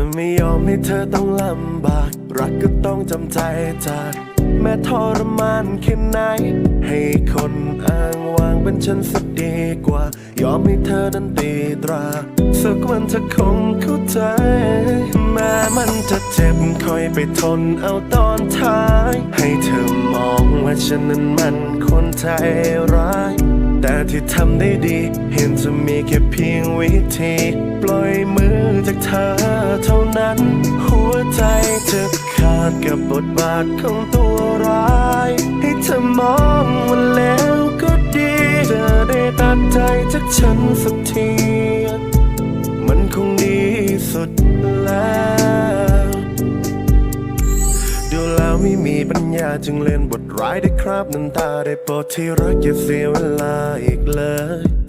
จะไม่ยอมให้เธอต้องลำบาก รักก็ต้องจำใจจาก แม้ทรมานแค่ไหน ให้คนอ้างวางเป็นฉันสักดีกว่า ยอมให้เธอนั้นตีตรา สักวันเธอคงเข้าใจ แม้มันจะเจ็บคอยไปทนเอาตอนท้าย ให้เธอมองว่าฉันนั้นมันคนใจร้าย แต่ที่ทำได้ดีเห็น จะมีแค่เพียงวิธี ปล่อยมือจากเธอเท่านั้น หัวใจจะขาดกับบทบาทของตัวร้าย ให้เธอมองว่าแล้วก็ดีจะได้ตัดใจจากฉันสักที มันคงดีสุดแล้วดูแล้วไม่มีปัญญาจึงเล่นบทร้ายได้ครับน้ำตาได้โปรดที่รักอย่าเสียเวลาอีกเลย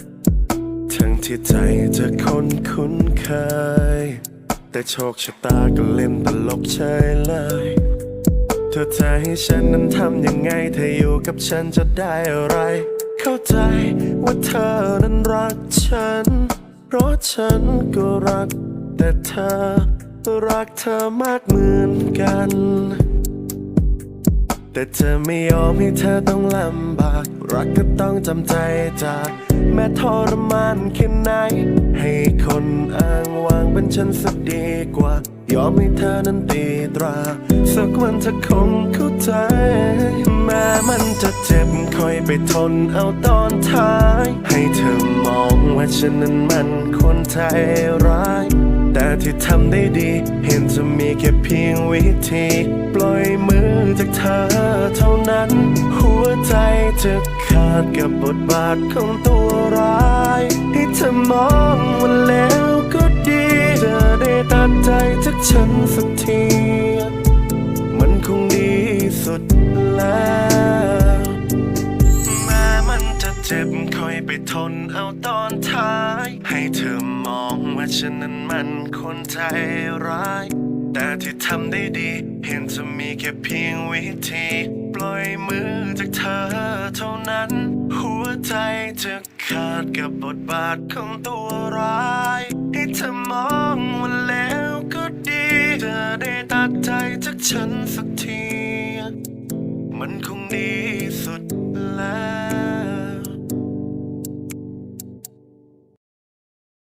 ที่ใจจะคนคุ้นเคย แต่โชคชะตาก็เล่นตลกเฉยเลยเธอจะให้ฉันนั้นทำยังไงเธออยู่กับฉันจะได้อะไร เข้าใจว่าเธอนั้นรักฉัน เพราะฉันก็รัก แต่เธอรักเธอมากเหมือนกัน แต่เธอไม่ยอมให้เธอต้องลำบาก รักก็ต้องจำใจจาก ม้ทรมานแค่ไหน ให้คนอ้างวางเป็นฉันสักดีกว่า ยอมให้เธอนั้นตีตรา สักวันเธอคงเข้าใจ แม้มันจะเจ็บคอยไปทนเอาตอนท้าย ให้เธอมองว่าฉันนั้นมันคนใจร้าย แต่ที่ทำได้ดี เห็นจะมีแค่เพียงวิธี ปล่อยมือจากเธอเท่านั้น หัวใจจะขาดกับบทบาทของตัวร้ายให้เธอมองวันแล้วก็ดีจะได้ตัดใจจากฉันสักที ไปทนเอาตอนท้าย ให้เธอมองว่าฉันนั้นมันคนใจร้าย แต่ที่ทำได้ดี เห็นจะมีแค่เพียงวิธี ปล่อยมือจากเธอเท่านั้น หัวใจจะขาดกับบทบาทของตัวร้าย ให้เธอมองว่าแล้วก็ดีจะได้ตัดใจจากฉันสักที มันคงดี